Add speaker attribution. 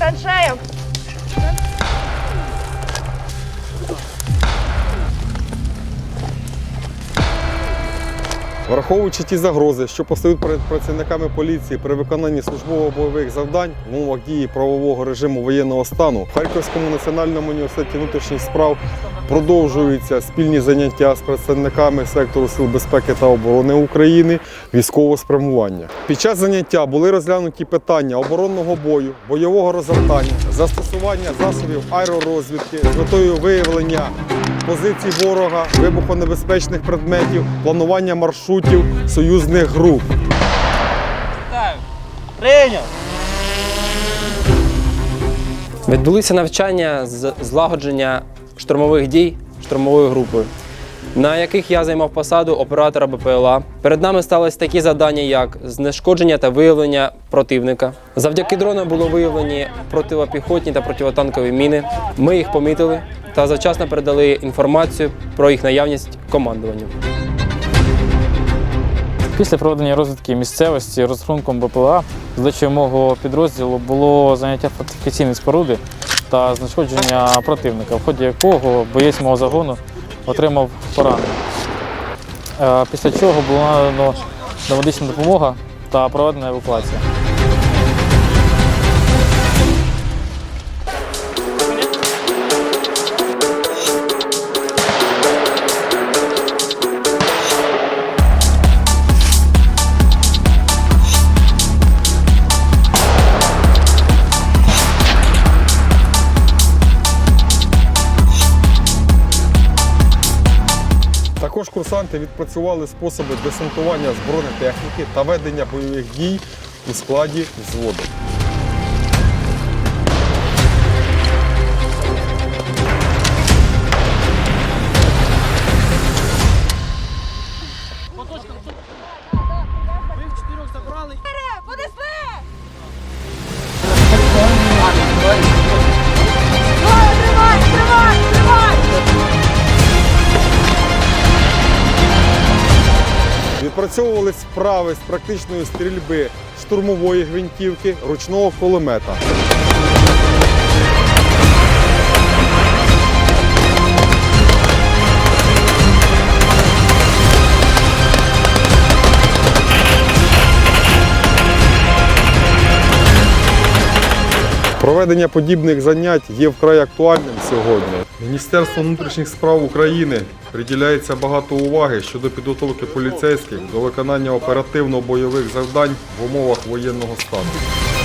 Speaker 1: траншеям.
Speaker 2: Враховуючи ті загрози, що постають перед працівниками поліції при виконанні службово-бойових завдань в умовах дії правового режиму воєнного стану, в Харківському національному університеті внутрішніх справ продовжуються спільні заняття з представниками сектору сил безпеки та оборони України військового спрямування. Під час заняття були розглянуті питання оборонного бою, бойового розгортання, застосування засобів аеророзвідки з метою виявлення позицій ворога, вибухонебезпечних предметів, планування маршрутів союзних груп.
Speaker 3: Прийняв.
Speaker 4: Відбулися навчання з злагодження штурмових дій штурмовою групою, на яких я займав посаду оператора БПЛА. Перед нами сталися такі завдання, як знешкодження та виявлення противника. Завдяки дронам було виявлені противопіхотні та противотанкові міни. Ми їх помітили та завчасно передали інформацію про їх наявність командуванню.
Speaker 3: Після проведення розвідки місцевості розрахунком БПЛА задачею мого підрозділу було заняття фортифікаційної споруди та знешкодження противника, в ході якого боєць мого загону отримав поранення. Е, Після чого була надано медична допомога та проведена евакуація.
Speaker 2: Також курсанти відпрацювали способи десантування збройної техніки та ведення бойових дій у складі взводу. Відпрацьовували справи з практичної стрільби штурмової гвинтівки, ручного кулемета. Проведення подібних занять є вкрай актуальним сьогодні. Міністерство внутрішніх справ України приділяється багато уваги щодо підготовки поліцейських до виконання оперативно-бойових завдань в умовах воєнного стану.